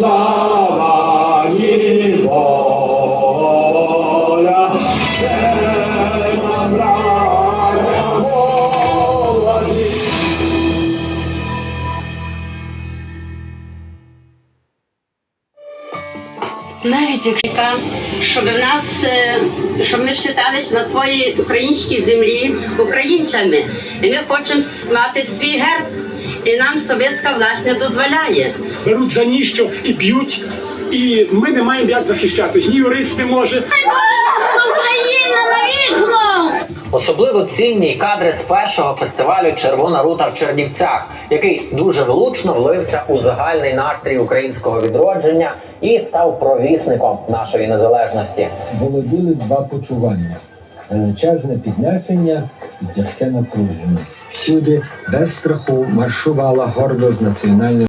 слава і. Навіть яка, щоб нас, е, щоб ми вважалися на своїй українській землі українцями. І ми хочемо мати свій герб. І нам совєтська власть не дозволяє. беруть за ніщо і б'ють. І ми не маємо як захищатись. Ні юрист не може. Україна! Особливо цінні кадри з першого фестивалю Червона рута в Чернівцях, який дуже влучно влився у загальний настрій українського відродження і став провісником нашої незалежності. володіли два почування: величезне піднесення тяжке напруження. Всюди без страху маршувала гордо з національним